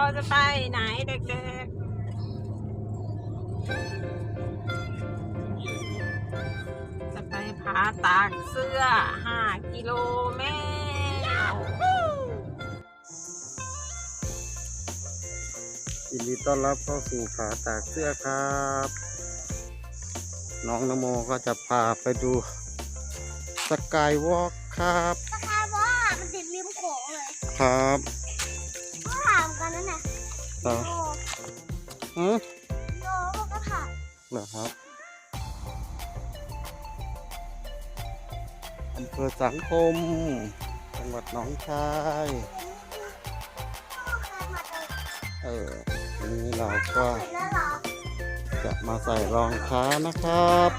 เราจะไปไหนเด็กๆ จะไปผาตากเสื้อ 5 กิโลเมตรยินดีต้อนรับเข้าสู่ผาตากเสื้อครับ น้องนโมก็จะพาไปดูสกายวอล์กครับ สกายว่ามันติดริมโขงเลย ครับก็ถามกั นนั่นน่ะต่อโยอือโยก็ถามเหรอครับอำเภอสังคม จังหวัดหนองคายพ่อเคยมาเจอเออวันนี้เราก็เห็นแล้วเหรอจะมาใส่รองเท้านะครับ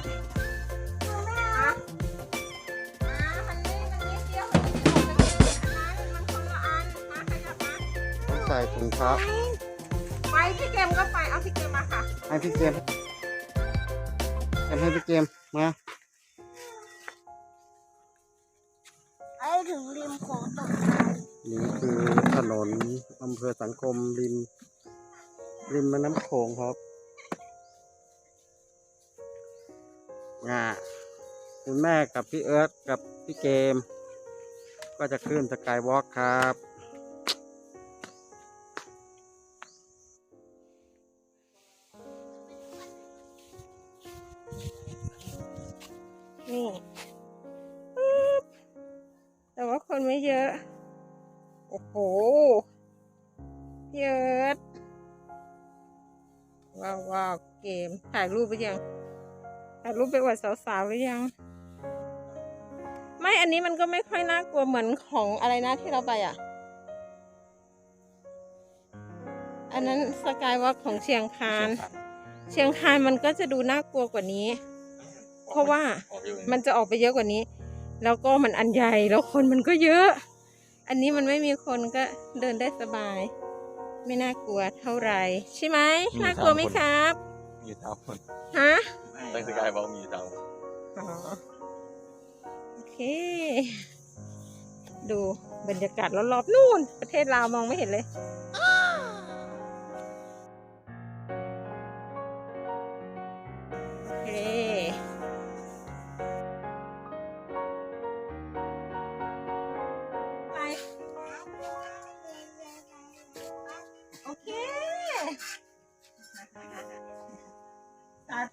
ใส่ถุงเท้าไปพี่เกมก็ไปเอาพี่เกมมาค่ะ ให้พี่เกมเกมให้พี่เกมมาไอ้ถึงริมโขงตกใจนี่คือถนนอำเภอสังคมริม ริมแม่น้ำโขงครับงาคุณแม่กับพี่เอิร์ธกับพี่เกม ก็จะขึ้นสกายวอล์กครับ ไม่เยอะ โอ้โหเยอะว้าวว้าวเกม ถ่ายรูปไปยัง ถ่ายรูปไปอวดสาวๆหรือยัง ไม่ อันนี้มันก็ไม่ค่อยน่ากลัวเหมือนของอะไรนะที่เราไปอะ อันนั้นสกายวอล์กของเชียงคาน เชียงคานมันก็จะดูน่ากลัวกว่านี้ เพราะว่ามันจะออกไปเยอะกว่านี้ แล้วก็มันอันใหญ่แล้วคนมันก็เยอะ อันนี้มันไม่มีคนก็เดินได้สบาย ไม่น่ากลัวเท่าไหร่ ใช่ไหมมีน่ากลัวไหมสามคน ครับ มีเท้าคนฮะ ตั้งสกายบอกมีเท้าอ๋อโอเค ดูบรรยากาศรอบๆนู่น ประเทศลาวมองไม่เห็นเลย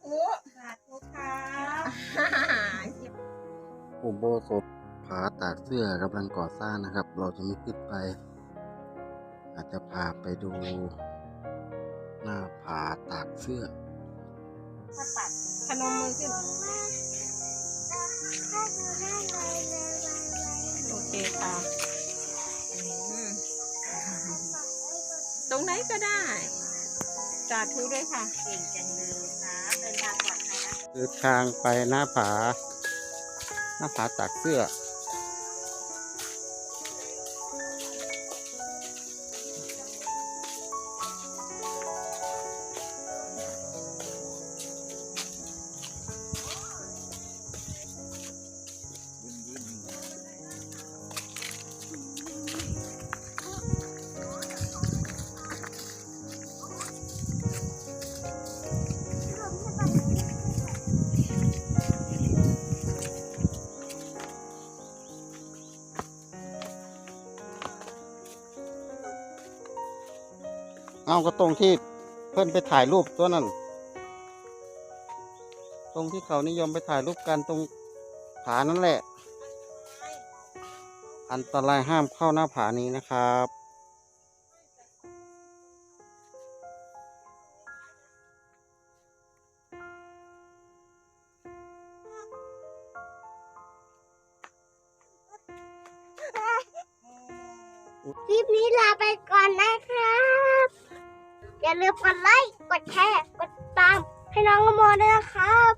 ธุสาธุค่ะอุโบสถผาตากเสื้อกำลังก่อสร้างนะครับ เราจะไม่ขึ้นไป อาจจะพาไปดู หน้าผาตากเสื้อถ้าปัดพนมมือขึ้นถ้าดูได้เลยเลยเลยโอเคค่ะอืมตรงไหนก็ได้ สาธุด้วยค่ะ เก่งจังเลย คือทางไปหน้าผา หน้าผาตากเสื้อ เอาก็ตรงที่เพื่อนไปถ่ายรูปตัวนั้น ตรงที่เขานิยมไปถ่ายรูปกันตรงผานั่นแหละ อันตรายห้ามเข้าหน้าผานี้นะครับคลิปนี้ลาไปก่อนนะครับ อย่าลืมกดไลค์ กดแชร์ กดติดตาม ให้น้องละโมด้วยนะครับ